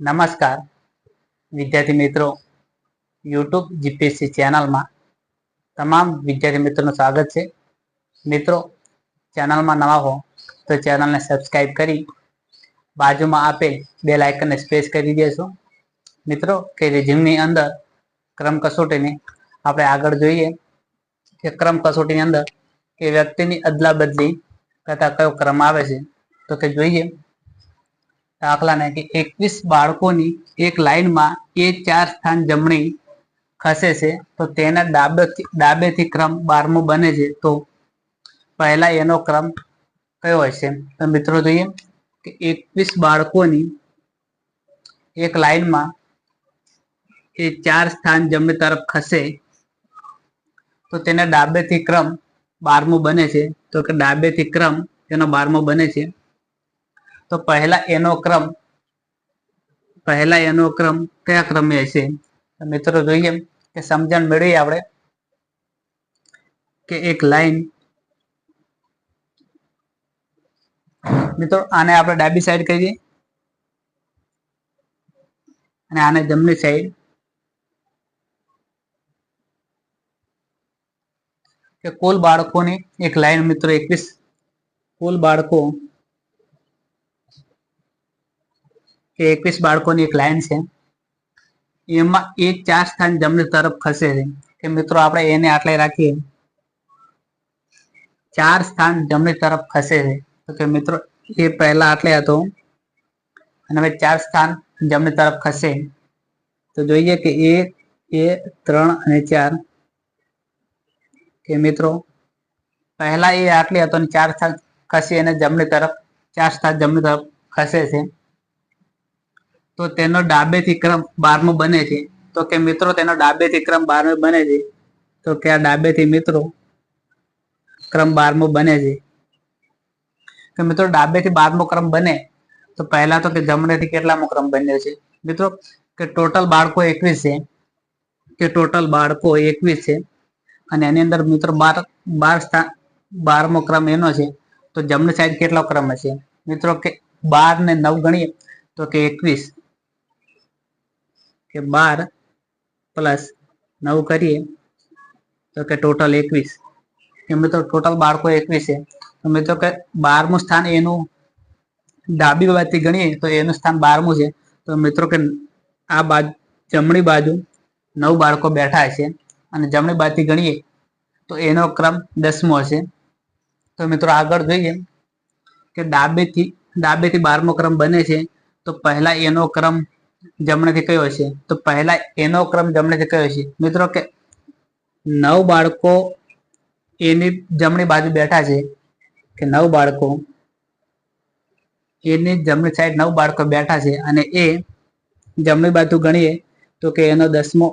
નમસ્કાર. વિદ્યાર્થી મિત્રો, યુટ્યુબ જીપીએસસી ચેનલમાં તમામ વિદ્યાર્થી મિત્રોનું સ્વાગત છે. મિત્રો, ચેનલમાં નવા હો તો ચેનલને સબસ્ક્રાઈબ કરી બાજુમાં આપેલ બે લાઇકનને સ્પેસ કરી દેશો મિત્રો, કે રિઝ્યુમની અંદર ક્રમ કસોટીની આપણે આગળ જોઈએ કે ક્રમ કસોટીની અંદર કે વ્યક્તિની અદલા બદલી કરતા કયો ક્રમ આવે છે, તો કે જોઈએ. દાખલાને કે એકવીસ બાળકોની એક લાઈનમાં એ ચાર સ્થાન જમણી ખસે છે, તો તેના ડાબેથી ડાબેથી ક્રમ બારમો બને છે. તો પહેલા એનો ક્રમ કયો હશે? તો મિત્રો જોઈએ કે એકવીસ બાળકોની એક લાઈનમાં એ ચાર સ્થાન જમણી તરફ ખસે, તો તેના ડાબેથી ક્રમ બારમો બને છે. તો કે ડાબેથી ક્રમ તેનો બારમો બને છે. તો પહેલા એનો ક્રમ, પહેલા એનો ક્રમ કયા ક્રમે હશે? મિત્રો જોઈએ કે સમજણ મેળવીએ આપણે કે એક લાઈન, મિત્રો આને આપણે ડાબી સાઈડ કહીએ અને આને જમણી સાઈડ કે કુલ બાળકોની એક લાઈન મિત્રો એકવીસ, કુલ બાળકો કે એકવીસ બાળકોની એક લાઈન છે. એમાં એક ચાર સ્થાન જમણી તરફ ખસે છે. કે મિત્રો આપણે એને આટલે રાખીએ. ચાર સ્થાન જમણી તરફ ખસે છે. તો કે મિત્રો એ પહેલા આટલે હતો. અને હવે ચાર સ્થાન જમણી તરફ ખસે. તો જોઈએ કે એક એ ત્રણ અને ચાર. કે મિત્રો પહેલા એ આટલી હતો અને ચાર સ્થાન ખસે અને જમણી તરફ, ચાર સ્થાન જમણી તરફ ખસે છે. તો તેનો ડાબેથી ક્રમ બારમો બને છે. તો કે મિત્રો, તેનો ડાબેથી ક્રમ બારમો બને છે. તો કે આ ડાબેથી મિત્રો ક્રમ બારમો બને છે. તો મિત્રો ડાબેથી બારમો ક્રમ બને, તો પહેલા તો કે જમણેથી કેટલામો ક્રમ બન્યો છે? મિત્રો, કે ટોટલ બાળકો એકવીસ છે. કે ટોટલ બાળકો એકવીસ છે. અને એની અંદર મિત્રો બાર બાર સ્થાન બારમો ક્રમ એનો છે. તો જમણી સાઈડ કેટલો ક્રમ હશે? મિત્રો, કે બાર ને નવ ગણીએ, તો કે એકવીસ. કે બાર પ્લસ નવ કરીએ, તો કે ટોટલ એકવીસ. કે મિત્રો ટોટલ બાળકો એકવીસ છે. તો મિત્રો કે બારમું સ્થાન એનું ડાબી બાજુથી ગણીએ, તો એનું સ્થાન બારમું છે. તો મિત્રો કે આ બાજુ, જમણી બાજુ નવ બાળકો બેઠા છે અને જમણી બાજુથી ગણીએ, તો એનો ક્રમ દસમો હશે. તો મિત્રો આગળ જોઈએ કે ડાબેથી ડાબેથી બારમો ક્રમ બને છે. તો પહેલા એનો ક્રમ જમણેથી કયો હશે? તો પહેલા એનો ક્રમ જમણેથી કયો હશે? મિત્રો કે નવ બાળકો એની જમણી બાજુ બેઠા છે. કે નવ બાળકો એની જમણી સાઈડ નવ બાળકો બેઠા છે અને એ જમણી બાજુ ગણીએ તો કે એનો દસમો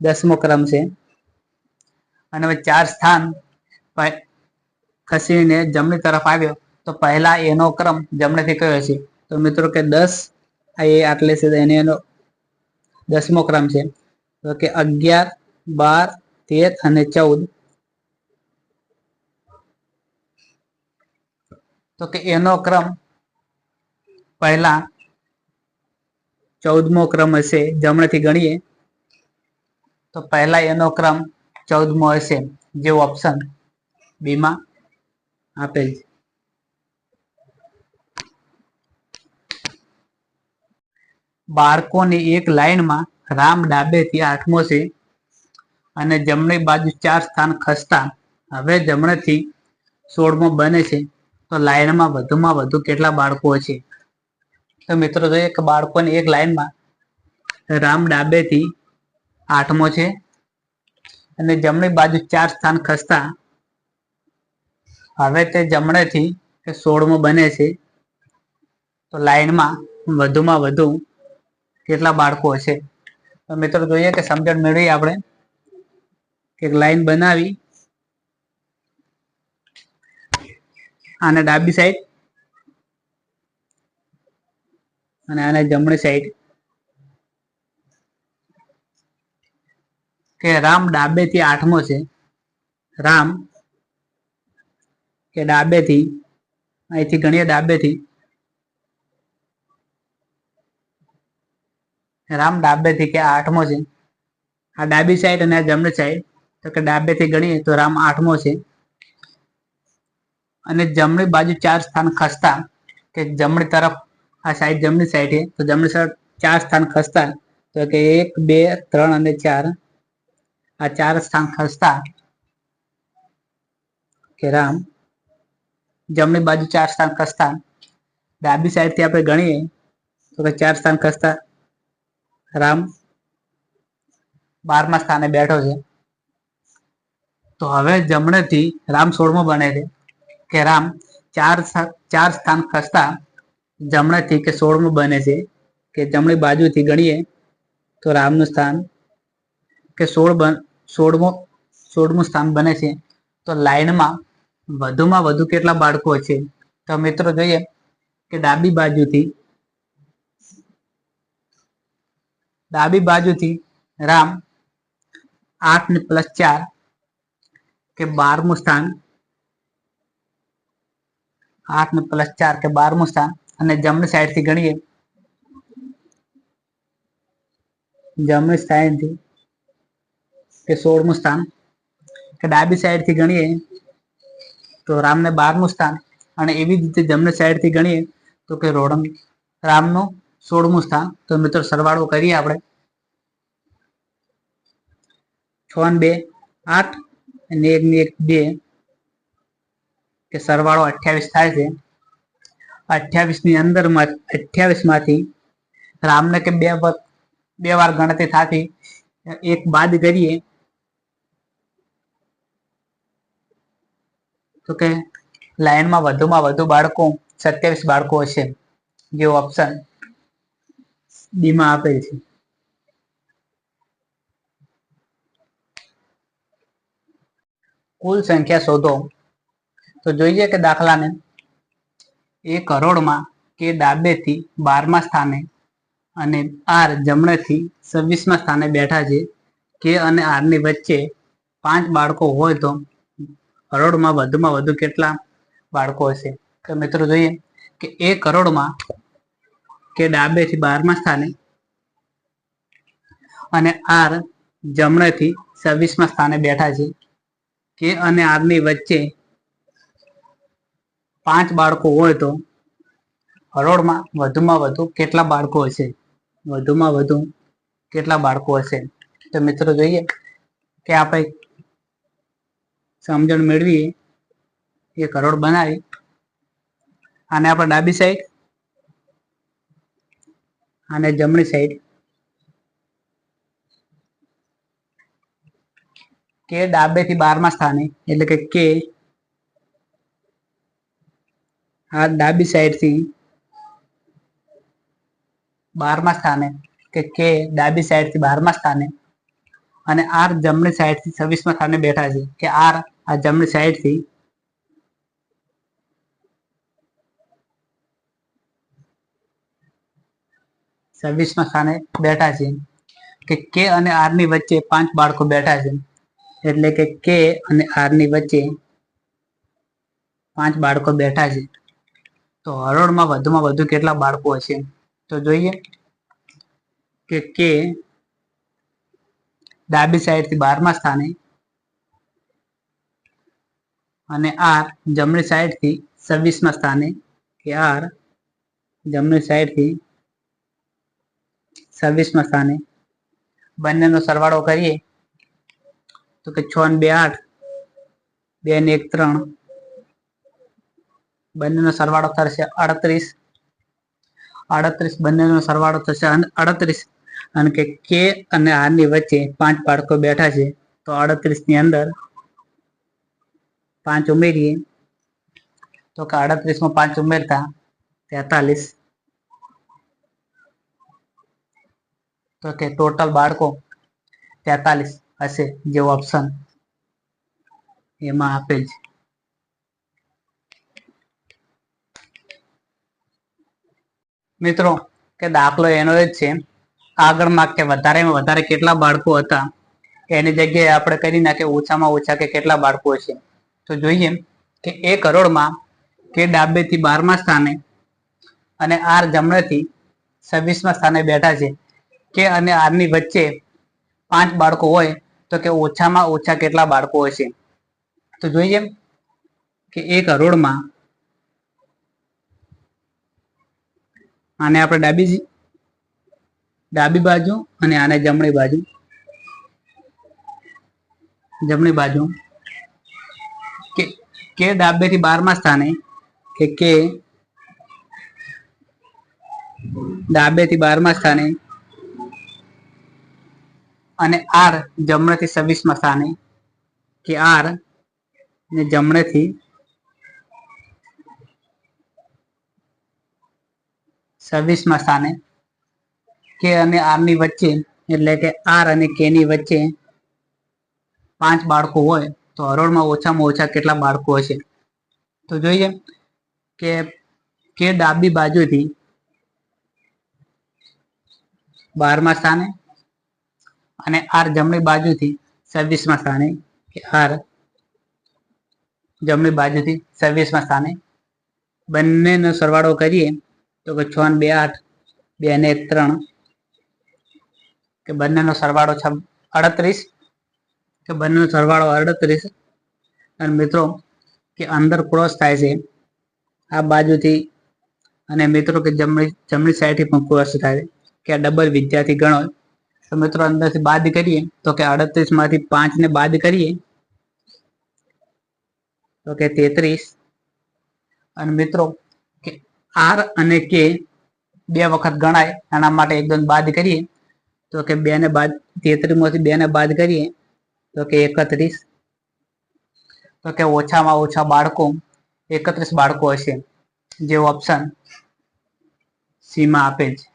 દસમો ક્રમ છે. અને હવે ચાર સ્થાન ખસીને જમણી તરફ આવ્યો તો પહેલા એનો ક્રમ જમણેથી કયો હશે? તો મિત્રો કે દસ એ આટલે છે એને એનો દસમો ક્રમ છે. તો કે અગિયાર, બાર, તેર અને ચૌદ. તો કે એનો ક્રમ પહેલા ચૌદમો ક્રમ હશે, જમણેથી ગણીએ. તો પહેલા એનો ક્રમ ચૌદમો હશે, જે ઓપ્શન બીમાં આપેલ છે. બાળકોની એક લાઈનમાં રામ ડાબેથી આઠમો છે અને જમણી બાજુ ચાર સ્થાન ખસતા. હવે જમણેથી સોળમો બને છે. તો લાઈનમાં વધુમાં વધુ કેટલા બાળકો છે? તો મિત્રો જોઈએ કે બાળકોની એક લાઈનમાં રામ ડાબેથી આઠમો છે અને જમણી બાજુ ચાર સ્થાન ખસતા. હવે તે જમણેથી સોળમો બને છે. તો લાઈનમાં વધુમાં વધુ કેટલા બાળકો હશે? મિત્રો જોઈએ કે સમજણ મેળવી આપણે. એક લાઈન બનાવી. આને ડાબી સાઈડ અને આને જમણી સાઈડ કે રામ ડાબેથી આઠમો છે. રામ કે ડાબે થી અહીંથી ગણીએ ડાબેથી. રામ ડાબેથી કે આઠમો છે. આ ડાબી સાઈડ અને આ જમણી સાઈડ તો કે ડાબેથી ગણીએ તો રામ આઠમો છે. અને જમણી બાજુ ચાર સ્થાન ખસતા, કે જમણી તરફ આ સાઈડ જમણી સાઈડ છે, તો જમણી સાઈડ ચાર સ્થાન ખસતા, તો કે એક, બે, ત્રણ અને ચાર. આ ચાર સ્થાન ખસતા, કે રામ જમણી બાજુ ચાર સ્થાન ખસતા. ડાબી સાઈડથી આપણે ગણીએ, તો કે ચાર સ્થાન ખસતા રામ બારમા સ્થાને બેઠો છે. તો હવે જમણેથી રામ સોળમો બને છે કે રામ ચાર ચાર સ્થાન ખસતા જમણેથી કે સોળમો બને છે કે જમણી બાજુથી ગણીએ તો રામનું સ્થાન કે સોળ બન, સોળમો, સોળમું સ્થાન બને છે. તો લાઈનમાં વધુમાં વધુ કેટલા બાળકો છે? તો મિત્રો જોઈએ કે ડાબી બાજુથી ડાબી બાજુથી રામ આઠ ને પ્લસ ચાર કે બારમું સ્થાન આઠ ને પ્લસ ચાર કે બારમું સ્થાન અને જમણી સાઈડથી ગણીએ જમણી સાઈડથી કે સોળમું સ્થાન કે ડાબી સાઈડથી ગણીએ તો રામને બારમું સ્થાન અને એવી રીતે જમણી સાઈડથી ગણીએ તો કે રોડમ રામનું સોળમું સ્થાન. તો મિત્રો સરવાળો કરીએ આપણે. છ બે, આઠ અને એક ને એક બે. કે સરવાળો અઠ્યાવીસ થાય છે. અઠ્યાવીસની અંદર અઠ્યાવીસમાંથી રામને કે બે વખત બે વાર ગણતરી થતી, એક બાદ કરીએ. તો કે લાઈનમાં વધુમાં વધુ બાળકો, સત્યાવીસ બાળકો હશે. જે ઓપ્શન ડી માં આપેલ છે. કુલ સંખ્યા શોધો. તો જોઈએ કે દાખલાને એ કરોડમાં કે ડાબેથી બારમા સ્થાને અને આર જમણેથી છવ્વીસમા સ્થાને બેઠા છે. કે અને આરની વચ્ચે પાંચ બાળકો હોય તો કરોડમાં વધુમાં વધુ કેટલા બાળકો હશે? તો મિત્રો જોઈએ કે એ કરોડમાં કે ડાબેથી બારમા સ્થાને અને આર જમણેથી છવ્વીસમા સ્થાને બેઠા છે. કે અને આરની વચ્ચે પાંચ બાળકો હોય તો હરોળમાં વધુમાં વધુ કેટલા બાળકો હશે? વધુમાં વધુ કેટલા બાળકો હશે? તો મિત્રો જોઈએ કે આપણે સમજણ મેળવીએ. એક હરોળ બનાવી અને આપણે ડાબી સાઈડ અને જમણી સાઈડ કે ડાબે થી બારમા સ્થાને, એટલે કે કે. આ ડાબી સાઈડથી બારમા સ્થાને, કે કે ડાબી સાઈડથી બારમા સ્થાને. અને આર જમણી સાઈડથી છવ્વીસમા સ્થાને બેઠા છે, કે આર આ જમણી સાઈડથી છવ્વીસમા સ્થાને બેઠા છે કે કે અને આરની વચ્ચે પાંચ બાળકો બેઠા છે. એટલે કે કે અને આરની વચ્ચે પાંચ બાળકો બેઠા છે. તો હરોળમાં વધુમાં વધુ કેટલા બાળકો હશે? તો જોઈએ કે કે ડાબી સાઈડથી બારમા સ્થાને અને આર જમણી સાઈડથી છવ્વીસમાં સ્થાને. કે આર જમણી સાઈડથી છવ્વીસમા સ્થાને. બંનેનો સરવાળો કરીએ તો કે છ ને બે આઠ, બે ને એક ત્રણ. બંનેનો સરવાળો થશે અડત્રીસ અડત્રીસ બંનેનો સરવાળો થશે અડત્રીસ અને કે કે અને આરની વચ્ચે પાંચ બાળકો બેઠા છે, તો અડત્રીસની અંદર પાંચ ઉમેરીએ. તો કે અડત્રીસમાં પાંચ ઉમેરતા તેતાલીસ. તો કે ટોટલ બાળકો તેતાલીસ હશે જે ઓપ્શન એમાં આપેલ છે. મિત્રો, કે દાખલો એનો જ છે. આગળમાં કે વધારેમાં વધારે કેટલા બાળકો હતા, એની જગ્યાએ આપણે કરી નાખીએ ઓછામાં ઓછા કે કેટલા બાળકો છે તો જોઈએ કે એ કરોડમાં કે ડાબેથી બારમા સ્થાને અને આર જમણેથી છવ્વીસમા સ્થાને બેઠા છે. કે અને આરની વચ્ચે પાંચ બાળકો હોય, તો કે ઓછામાં ઓછા કેટલા બાળકો હશે? તો જોઈએ કે એક અરોડમાં આને આપણે ડાબી ડાબી બાજુ અને આને જમણી બાજુ જમણી બાજુ, કે કે ડાબે થી બારમા સ્થાને, કે કે ડાબેથી બારમા સ્થાને અને આર જમણેથી છવ્વીસમાં સ્થાને કે આર ને જમણેથી છવ્વીસમાં સ્થાને કે અને આરની વચ્ચે, એટલે કે આર અને કે ની વચ્ચે પાંચ બાળકો હોય, તો હરોળમાં ઓછામાં ઓછા કેટલા બાળકો હશે? તો જોઈએ કે કે ડાબી બાજુથી બારમા સ્થાને અને આર જમણી બાજુથી છવ્વીસમાં સ્થાને કે આર જમણી બાજુથી છવ્વીસમાં સ્થાને બંનેનો સરવાળો કરીએ તો કે છ ને બે આઠ, બે ને ત્રણ, કે બંનેનો સરવાળો છ અડત્રીસ, કે બંનેનો સરવાળો અડત્રીસ. અને મિત્રો, કે અંદર ક્રોસ થાય છે, આ બાજુથી અને મિત્રો કે જમણી જમણી સાઈડથી પણ ક્રોસ થાય કે આ ડબલ વિદ્યાર્થી ગણો. તો મિત્રો અંદરથી બાદ કરીએ. તો કે અડત્રીસમાંથી પાંચ ને બાદ કરીએ. તો કે તેત્રીસ. અને મિત્રો કે આર અને કે બે વખત ગણાય. એના માટે એકદમ બાદ કરીએ. તો કે બે ને બાદ તેત્રીસમાંથી બે ને બાદ કરીએ. તો કે એકત્રીસ. તો કે ઓછામાં ઓછા બાળકો, એકત્રીસ બાળકો હશે. જે ઓપ્શન સીમાં આપે છે.